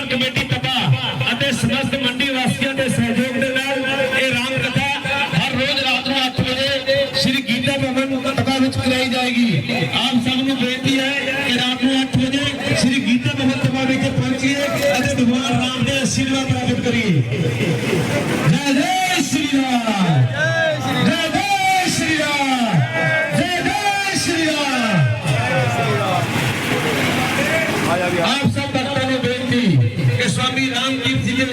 ਲੰਗਰ committee ਤਪਾ ਅਤੇ ਸਮਸਤ ਮੰਡੀ ਵਾਸੀਆਂ ਦੇ ਸਹਿਯੋਗ ਦੇ ਨਾਲ ਇਹ ਰਾਮ ਕਥਾ ਹਰ ਰੋਜ਼ ਰਾਤ ਨੂੰ 8 ਵਜੇ ਸ੍ਰੀ ਗੀਤਾ ਭਵਨ ਤਪਾ ਵਿੱਚ ਕਰਾਈ ਜਾਏਗੀ। ਆਪ ਸਭ ਨੂੰ ਬੇਨਤੀ ਹੈ ਕਿ ਰਾਤ ਨੂੰ 8 ਵਜੇ ਸ੍ਰੀ ਗੀਤਾ ਭਵਨ ਤਪਾ ਵਿਖੇ ਪਹੁੰਚੀਏ ਅਤੇ ਭਗਵਾਨ ਰਾਮ ਦੇ ਆਸ਼ੀਰਵਾਦ ਪ੍ਰਾਪਤ ਕਰੀਏ। ਜੈ ਜੈ ਸ਼੍ਰੀ ਰਾਮ। ਜੈ ਜੈ ਸ਼੍ਰੀ ਰਾਮ। ਜੈ ਜੈ ਸ਼੍ਰੀ ਰਾਮ। ਆਪ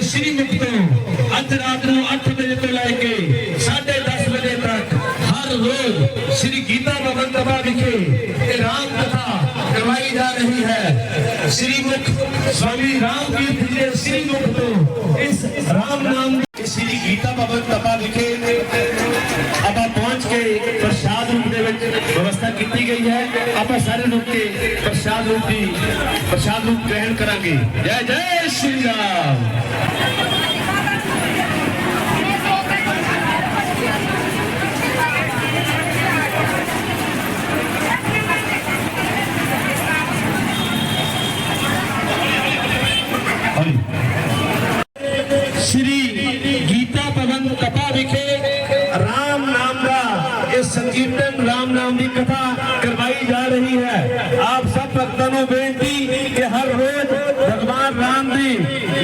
ਰਾਮਜੀਤ ਜੀ ਦੇ ਸ੍ਰੀ ਮੁਖ ਤੋਂ ਅੱਜ ਰਾਤ ਨੂੰ 8 ਵਜੇ ਤੋਂ ਲੈ ਕੇ 10:30 ਵਜੇ ਤੱਕ ਹਰ ਰੋਜ਼ ਸ੍ਰੀ ਗੀਤਾ ਭਵਨ ਤਪਾ ਵਿਖੇ ਇਹ ਰਾਮ ਕਥਾ ਕਰਵਾਈ ਜਾ ਰਹੀ ਹੈ। ਸ੍ਰੀ ਮੁਖ ਸਵਾਮੀ ਰਾਮਜੀਤ ਜੀ ਦੇ ਸ੍ਰੀ ਮੁਖ ਤੋਂ ਇਸ ਰਾਮ ਨਾਮ ਦੀ ਸ੍ਰੀ ਗੀਤਾ ਭਵਨ ਤਪਾ ਵਿਖੇ ਆਪਾਂ ਪਹੁੰਚ ਕੇ ਪ੍ਰਸ਼ਾਦ ਰੂਪ ਦੇ ਵਿੱਚ ਵਿਵਸਥਾ ਕੀਤੀ ਗਈ ਹੈ। ਆਪਾਂ ਸਾਰੇ ਰੁਕ ਕੇ ਪ੍ਰਸ਼ਾਦ ਰੂਪ ਦੀ ਪ੍ਰਸ਼ਾਦ ਰੂਪ ਗ੍ਰਹਿਣ ਕਰਾਂਗੇ ਜੈ ਜੈ ਸ਼੍ਰੀ ਰਾਮ ਸ਼੍ਰੀ ਗੀਤਾ ਭਵਨ ਕਪਾ ਵਿਖੇ ਰਾਮ ਨਾਮ ਦਾ ਕੀਰਤਨ ਰਾਮ ਨਾਮ ਦੀ ਕਥਾ ਕਰਵਾਈ ਜਾ ਰਹੀ ਹੈ। ਆਪ ਸਭ ਭਗਤਾਂ ਨੂੰ ਬੇਨਤੀ ਕਿ ਹਰ ਰੋਜ਼ ਭਗਵਾਨ ਰਾਮ ਦੀ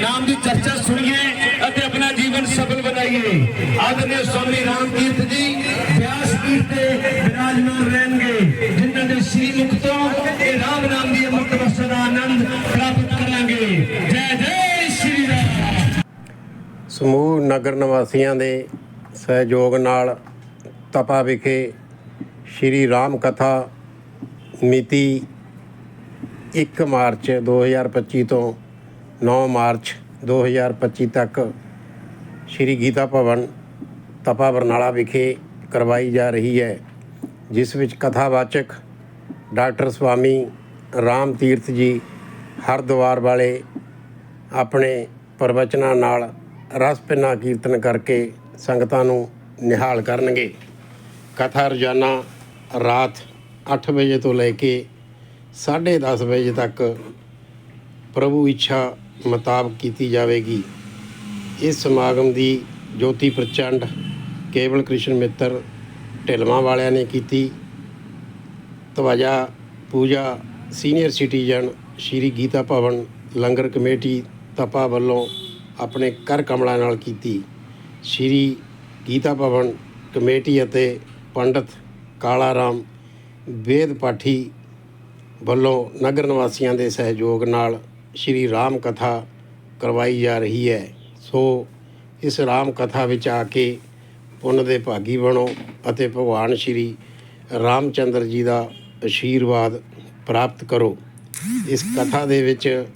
ਨਾਮ ਦੀ ਚਰਚਾ ਸੁਣੀਏ ਅਤੇ ਆਪਣਾ ਜੀਵਨ ਸਫਲ ਬਣਾਈਏ। ਆਦਰਨੀय ਸਵਾਮੀ ਰਾਮ ਤੀਰਥ ਜੀ ਵਿਆਸ ਪੀਠ ਤੇ ਵਿਰਾਜਮਾਨ ਰਹਿਣਗੇ, ਜਿਨ੍ਹਾਂ ਦੇ ਸ੍ਰੀ ਮੁਖ ਤੋਂ ਇਹ ਰਾਮ ਨਾਮ ਦੀ ਅੰਮ੍ਰਿਤ ਵਰਸ਼ਾ ਦਾ ਆਨੰਦ ਪ੍ਰਾਪਤ ਕਰਾਂਗੇ। ਜੈ ਜੈ ਸ਼੍ਰੀ ਰਾਮ। ਸਮੂਹ ਨਗਰ ਨਿਵਾਸੀਆਂ ਦੇ ਸਹਿਯੋਗ ਨਾਲ ਤਪਾ ਵਿਖੇ ਸ਼੍ਰੀ ਰਾਮ ਕਥਾ ਮਿਤੀ 1 ਮਾਰਚ 2025 ਤੋਂ 9 ਮਾਰਚ 2025 ਤੱਕ ਸ਼੍ਰੀ ਗੀਤਾ ਭਵਨ ਤਪਾ ਬਰਨਾਲਾ ਵਿਖੇ ਕਰਵਾਈ ਜਾ ਰਹੀ ਹੈ, ਜਿਸ ਵਿੱਚ ਕਥਾਵਾਚਕ ਡਾਕਟਰ ਸਵਾਮੀ ਰਾਮ ਤੀਰਥ ਜੀ ਹਰਦੁਆਰ ਵਾਲੇ ਆਪਣੇ ਪ੍ਰਵਚਨਾਂ ਨਾਲ ਰਸ ਪਿੰਨਾ ਕੀਰਤਨ ਕਰਕੇ ਸੰਗਤਾਂ ਨੂੰ ਨਿਹਾਲ ਕਰਨਗੇ। ਕਥਾ ਰੋਜ਼ਾਨਾ ਰਾਤ 8 ਵਜੇ ਤੋਂ ਲੈ ਕੇ 10:30 ਵਜੇ ਤੱਕ ਪ੍ਰਭੂ ਇੱਛਾ ਮੁਤਾਬਕ ਕੀਤੀ ਜਾਵੇਗੀ। ਇਸ ਸਮਾਗਮ ਦੀ ਜੋਤੀ ਪ੍ਰਚੰਡ ਕੇਵਲ ਕ੍ਰਿਸ਼ਨ ਮਿੱਤਰ ਢਿਲਵਾਂ ਵਾਲਿਆਂ ਨੇ ਕੀਤੀ। ਤਵਾਜਾ ਪੂਜਾ senior citizen Shri Geeta Bhawan langar committee Tapa ਵੱਲੋਂ ਆਪਣੇ ਕਰ ਕਮਲਾਂ ਨਾਲ ਕੀਤੀ। ਸ਼੍ਰੀ ਗੀਤਾ ਭਵਨ ਕਮੇਟੀ ਅਤੇ ਪੰਡਤ ਕਾਲਾ ਰਾਮ ਵੇਦ ਪਾਠੀ ਵੱਲੋਂ ਨਗਰ ਨਿਵਾਸੀਆਂ ਦੇ ਸਹਿਯੋਗ ਨਾਲ ਸ਼੍ਰੀ ਰਾਮ ਕਥਾ ਕਰਵਾਈ ਜਾ ਰਹੀ ਹੈ। ਸੋ ਇਸ ਰਾਮ ਕਥਾ ਵਿੱਚ ਆ ਕੇ ਪੁੰਨ ਦੇ ਭਾਗੀ ਬਣੋ ਅਤੇ ਭਗਵਾਨ ਸ਼੍ਰੀ ਰਾਮਚੰਦਰ ਜੀ ਦਾ ਆਸ਼ੀਰਵਾਦ ਪ੍ਰਾਪਤ ਕਰੋ। ਇਸ ਕਥਾ ਦੇ ਵਿੱਚ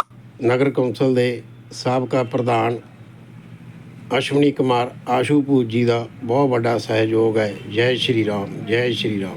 ਨਗਰ ਕੌਂਸਲ ਦੇ ਸਾਬਕਾ ਪ੍ਰਧਾਨ ਅਸ਼ਵਨੀ ਕੁਮਾਰ ਆਸ਼ੂਪੂਤ ਜੀ ਦਾ ਬਹੁਤ ਵੱਡਾ ਸਹਿਯੋਗ ਹੈ। ਜੈ ਸ਼੍ਰੀ ਰਾਮ, ਜੈ ਸ਼੍ਰੀ ਰਾਮ।